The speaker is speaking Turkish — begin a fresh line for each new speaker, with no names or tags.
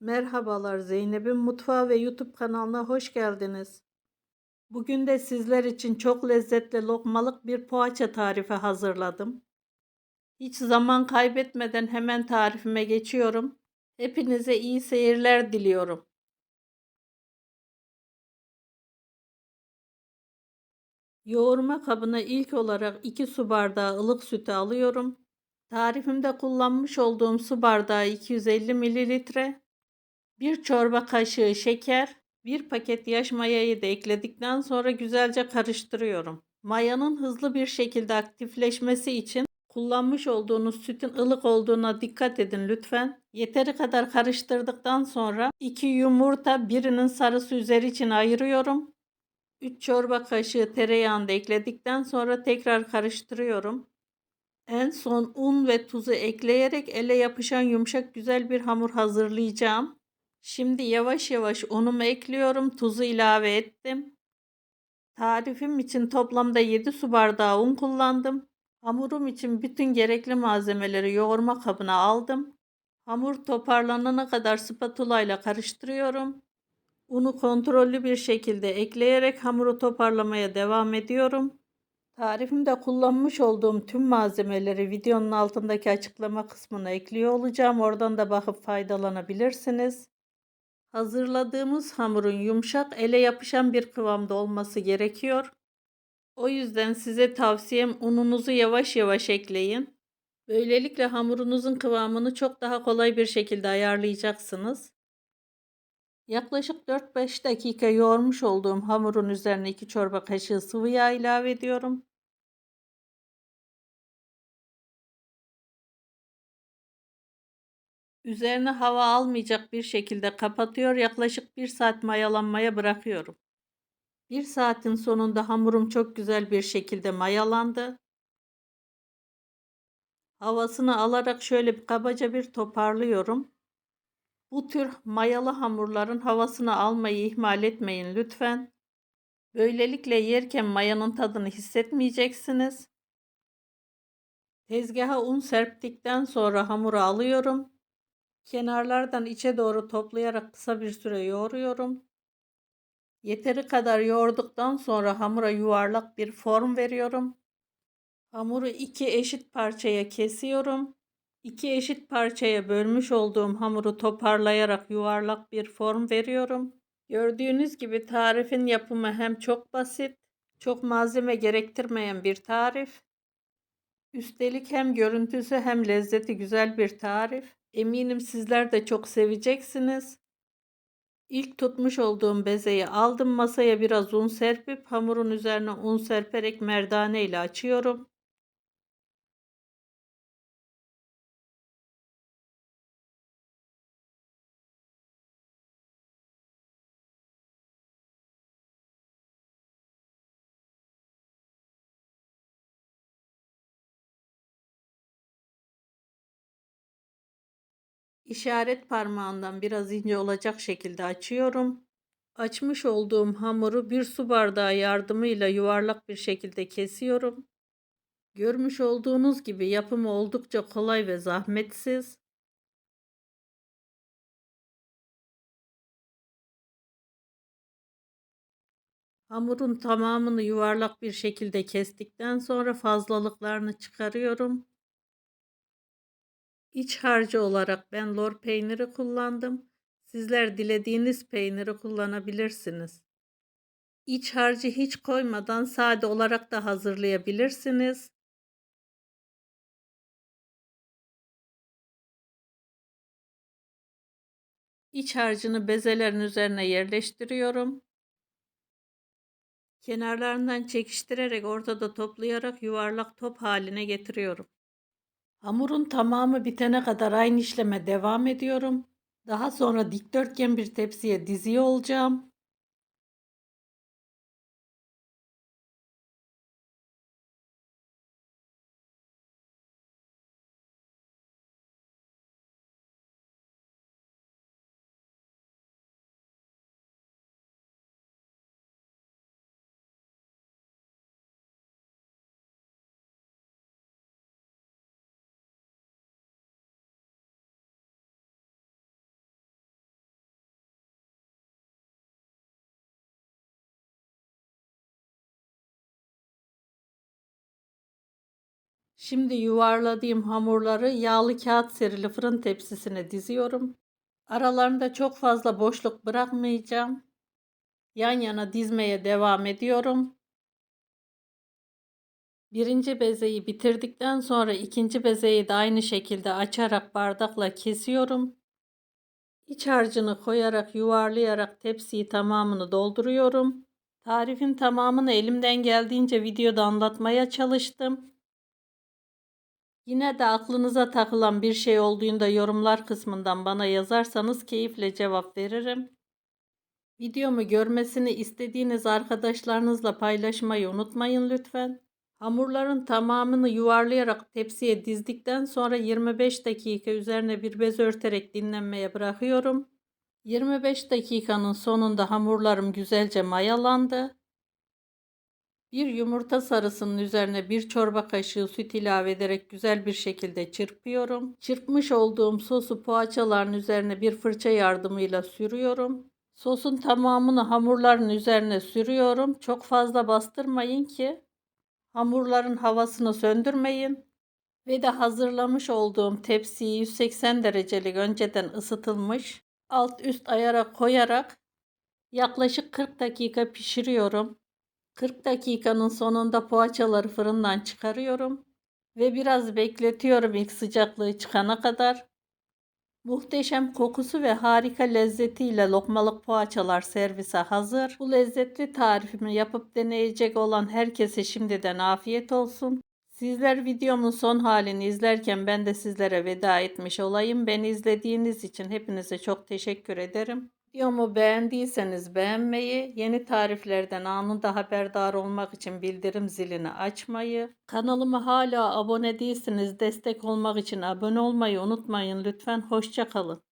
Merhabalar Zeynep'in Mutfağı ve YouTube kanalına hoş geldiniz. Bugün de sizler için çok lezzetli lokmalık bir poğaça tarifi hazırladım. Hiç zaman kaybetmeden hemen tarifime geçiyorum. Hepinize iyi seyirler diliyorum. Yoğurma kabına ilk olarak 2 su bardağı ılık sütü alıyorum. Tarifimde kullanmış olduğum su bardağı 250 mililitre. 1 çorba kaşığı şeker, 1 paket yaş mayayı da ekledikten sonra güzelce karıştırıyorum. Mayanın hızlı bir şekilde aktifleşmesi için kullanmış olduğunuz sütün ılık olduğuna dikkat edin lütfen. Yeteri kadar karıştırdıktan sonra 2 yumurta birinin sarısı üzeri için ayırıyorum. 3 çorba kaşığı tereyağını da ekledikten sonra tekrar karıştırıyorum. En son un ve tuzu ekleyerek ele yapışan yumuşak güzel bir hamur hazırlayacağım. Şimdi yavaş yavaş unumu ekliyorum. Tuzu ilave ettim. Tarifim için toplamda 7 su bardağı un kullandım. Hamurum için bütün gerekli malzemeleri yoğurma kabına aldım. Hamur toparlanana kadar spatula ile karıştırıyorum. Unu kontrollü bir şekilde ekleyerek hamuru toparlamaya devam ediyorum. Tarifimde kullanmış olduğum tüm malzemeleri videonun altındaki açıklama kısmına ekliyor olacağım. Oradan da bakıp faydalanabilirsiniz. Hazırladığımız hamurun yumuşak ele yapışan bir kıvamda olması gerekiyor. O yüzden size tavsiyem ununuzu yavaş yavaş ekleyin. Böylelikle hamurunuzun kıvamını çok daha kolay bir şekilde ayarlayacaksınız. Yaklaşık 4-5 dakika yoğurmuş olduğum hamurun üzerine 2 çorba kaşığı sıvı yağ ilave ediyorum. Üzerine hava almayacak bir şekilde kapatıyor. Yaklaşık 1 saat mayalanmaya bırakıyorum. 1 saatin sonunda hamurum çok güzel bir şekilde mayalandı. Havasını alarak şöyle bir kabaca bir toparlıyorum. Bu tür mayalı hamurların havasını almayı ihmal etmeyin lütfen. Böylelikle yerken mayanın tadını hissetmeyeceksiniz. Tezgaha un serptikten sonra hamuru alıyorum. Kenarlardan içe doğru toplayarak kısa bir süre yoğuruyorum. Yeteri kadar yoğurduktan sonra hamura yuvarlak bir form veriyorum. Hamuru iki eşit parçaya kesiyorum. İki eşit parçaya bölmüş olduğum hamuru toparlayarak yuvarlak bir form veriyorum. Gördüğünüz gibi tarifin yapımı hem çok basit, çok malzeme gerektirmeyen bir tarif. Üstelik hem görüntüsü hem lezzeti güzel bir tarif. Eminim sizler de çok seveceksiniz. İlk tutmuş olduğum bezeyi aldım masaya biraz un serpip hamurun üzerine un serperek merdane ile açıyorum. İşaret parmağından biraz ince olacak şekilde açıyorum. Açmış olduğum hamuru bir su bardağı yardımıyla yuvarlak bir şekilde kesiyorum. Görmüş olduğunuz gibi yapımı oldukça kolay ve zahmetsiz. Hamurun tamamını yuvarlak bir şekilde kestikten sonra fazlalıklarını çıkarıyorum. İç harcı olarak ben lor peyniri kullandım. Sizler dilediğiniz peyniri kullanabilirsiniz. İç harcı hiç koymadan sade olarak da hazırlayabilirsiniz. İç harcını bezelerin üzerine yerleştiriyorum. Kenarlarından çekiştirerek ortada toplayarak yuvarlak top haline getiriyorum. Hamurun tamamı bitene kadar aynı işleme devam ediyorum. Daha sonra dikdörtgen bir tepsiye diziyor olacağım. Şimdi yuvarladığım hamurları yağlı kağıt serili fırın tepsisine diziyorum. Aralarında çok fazla boşluk bırakmayacağım. Yan yana dizmeye devam ediyorum. Birinci bezeyi bitirdikten sonra ikinci bezeyi de aynı şekilde açarak bardakla kesiyorum. İç harcını koyarak yuvarlayarak tepsiyi tamamını dolduruyorum. Tarifin tamamını elimden geldiğince videoda anlatmaya çalıştım. Yine de aklınıza takılan bir şey olduğunda yorumlar kısmından bana yazarsanız keyifle cevap veririm. Videomu görmesini istediğiniz arkadaşlarınızla paylaşmayı unutmayın lütfen. Hamurların tamamını yuvarlayarak tepsiye dizdikten sonra 25 dakika üzerine bir bez örterek dinlenmeye bırakıyorum. 25 dakikanın sonunda hamurlarım güzelce mayalandı. Bir yumurta sarısının üzerine bir çorba kaşığı süt ilave ederek güzel bir şekilde çırpıyorum. Çırpmış olduğum sosu poğaçaların üzerine bir fırça yardımıyla sürüyorum. Sosun tamamını hamurların üzerine sürüyorum. Çok fazla bastırmayın ki hamurların havasını söndürmeyin. Ve de hazırlamış olduğum tepsiyi 180 derecelik önceden ısıtılmış alt üst ayara koyarak yaklaşık 40 dakika pişiriyorum. 40 dakikanın sonunda poğaçaları fırından çıkarıyorum ve biraz bekletiyorum ilk sıcaklığı çıkana kadar. Muhteşem kokusu ve harika lezzetiyle lokmalık poğaçalar servise hazır. Bu lezzetli tarifimi yapıp deneyecek olan herkese şimdiden afiyet olsun. Sizler videomun son halini izlerken ben de sizlere veda etmiş olayım. Beni izlediğiniz için hepinize çok teşekkür ederim. Videomu beğendiyseniz beğenmeyi, yeni tariflerden anında haberdar olmak için bildirim zilini açmayı, kanalıma hala abone değilseniz destek olmak için abone olmayı unutmayın lütfen. Hoşçakalın.